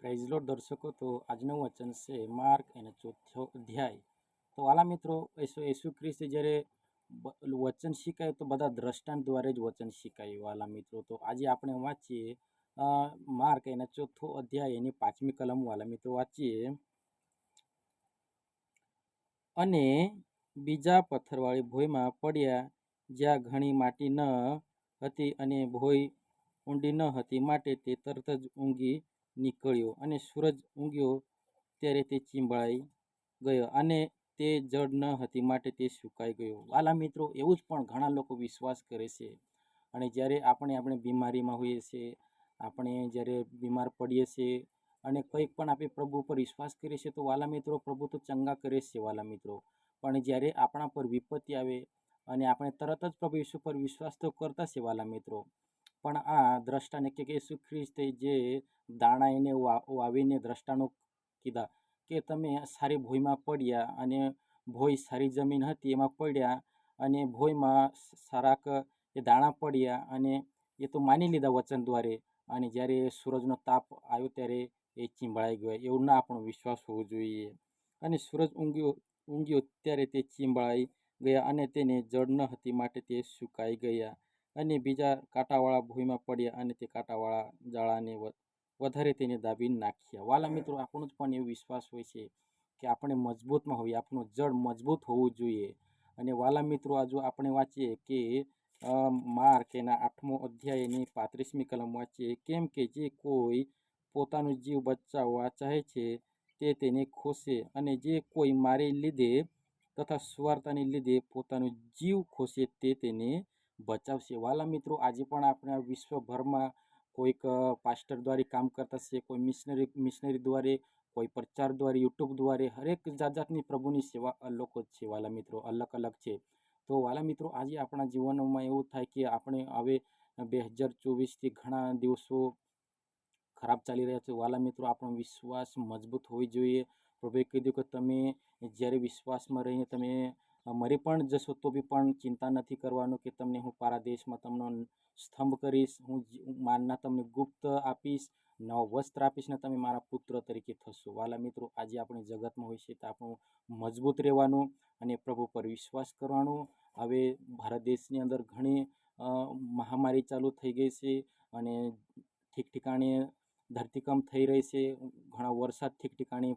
પ્રાઇઝલો દર્શકો, તો આજનું વચન છે માર્ક એનો ચોથો અધ્યાય. તો વાલા મિત્રો ઈસુ ઈસુ ખ્રિસ્ત જ્યારે વચન શીખાય તો બધા દ્રષ્ટાંત દ્વારા જ વચન શીખાય વાલા મિત્રો. તો આજે આપણે વાંચીએ માર્ક એના ચોથો અધ્યાય એની પાંચમી કલમ વાલા મિત્રો વાંચીએ. અને બીજા પથ્થરવાળી ભોયમાં પડ્યા જ્યાં ઘણી માટી ન હતી અને ભોય ઊંડી ન હતી, માટે તે તરત જ ઊંઘી નીકળ્યો અને સૂરજ ઊંઘ્યો ત્યારે તે ચીંબળાઈ ગયો અને તે જડ ન હતી માટે તે સુકાઈ ગયો. વાલા મિત્રો, એવું જ પણ ઘણા લોકો વિશ્વાસ કરે છે. અને જ્યારે આપણે આપણે બીમારીમાં હોઈએ છીએ, આપણે જ્યારે બીમાર પડીએ છીએ અને કંઈક પણ આપણે પ્રભુ ઉપર વિશ્વાસ કરીએ છીએ તો વાલા મિત્રો, પ્રભુ તો ચંગા કરે છે વાલા મિત્રો. પણ જ્યારે આપણા પર વિપત્તિ આવે અને આપણે તરત જ પ્રભુ ઈસુ પર વિશ્વાસ તો કરતા છે વાલા મિત્રો. પણ આ દ્રષ્ટાને કે యేసు ખ્રિસ્તે જે દાણા એને વાવીને દ્રષ્ટાનો કીધા કે તમે સારી ભોયમાં પડ્યા અને ભોય સારી જમીન હતી એમાં પડ્યા અને ભોયમાં સારાક એ દાણા પડ્યા અને એ તો માની લીધા વચન દ્વારે અને જ્યારે સૂરજનો તાપ આવ્યો ત્યારે એ ચીંબળાઈ ગયો. એવું ના આપણો વિશ્વાસ હોવો જોઈએ. અને સૂરજ ઊંઘ્યો ઊંઘ્યો ત્યારે તે ચીંબળાઈ ગયા અને તેને જળ ન હતી માટે તે સુકાઈ ગયા. અને બીજા કાંટાવાળા ભૂમિમાં પડ્યા અને તે કાંટાવાળા જાળાને વધારે તેને દાબી નાખ્યા. વાલા મિત્રો, આપણો જ પણ એવો વિશ્વાસ હોય છે કે આપણે મજબૂતમાં હોઈએ, આપણું જળ મજબૂત હોવું જોઈએ. અને વાલા મિત્રો, આ જો આપણે વાંચીએ કે માર્ક એના આઠમો અધ્યાયની પાંત્રીસમી કલમ વાંચીએ, કેમ કે જે કોઈ પોતાનો જીવ બચાવવા ચાહે છે, તે તેને ખોશે અને જે કોઈ મારી લીધે તથા સ્વાર્થાને લીધે પોતાનો જીવ ખોશે તે તેને બચાવશે. વાલા મિત્રો, આજે પણ આપણે વિશ્વભરમાં કોઈક પાસ્ટર દ્વારા કામ કરતા છે, કોઈ મિશનરી મિશનરી દ્વારે, કોઈ પ્રચાર દ્વારા યુટ્યુબ દ્વારા, હરેક જાત જાતની પ્રભુની સેવા અલગ જ છે વાલા મિત્રો, અલગ અલગ છે. તો વાલા મિત્રો, આજે આપણા જીવનમાં એવું થાય કે આપણે હવે બે હજાર ચોવીસથી ઘણા દિવસો ખરાબ ચાલી રહ્યા છે. વાલા મિત્રો, આપણો વિશ્વાસ મજબૂત હોવી જોઈએ. પ્રભુએ કીધું કે તમે જ્યારે વિશ્વાસમાં રહીને તમે મરી પણ જશો તો બી પણ ચિંતા નથી કરવાનું કે તમને હું પારા દેશમાં તમને સ્તંભ કરીશ, હું માનના તમને ગુપ્ત આપીશ, નવ વસ્ત્ર આપીશ ને તમે મારા પુત્ર તરીકે થશો. વાલા મિત્રો, આજે આપણે જગતમાં હોય છે તો આપણું મજબૂત રહેવાનું અને પ્રભુ પર વિશ્વાસ કરવાનું. હવે ભારત દેશની અંદર ઘણી મહામારી ચાલુ થઈ ગઈ છે અને ઠીક ઠીકાણે ધરતીકંપ થઈ રહી છે. ઘણા વરસાદ ઠીક ઠીકાણે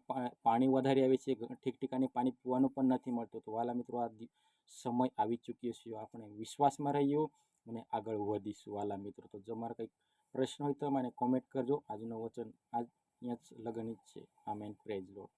પાણી વધારે આવે છે ઠીક ઠીકાણે પાણી પીવાનું પણ નથી મળતું. તો વાલા મિત્રો, આ સમય આવી ચૂક્યો છે. આપણે વિશ્વાસમાં રહીએ અને આગળ વધીશું વાલા મિત્રો. તો જો મારા કંઈક પ્રશ્ન હોય તો મને કોમેન્ટ કરજો. આજનું વચન આજ, અહીંયા જ લગ્ન જ છે. આમેન. Praise load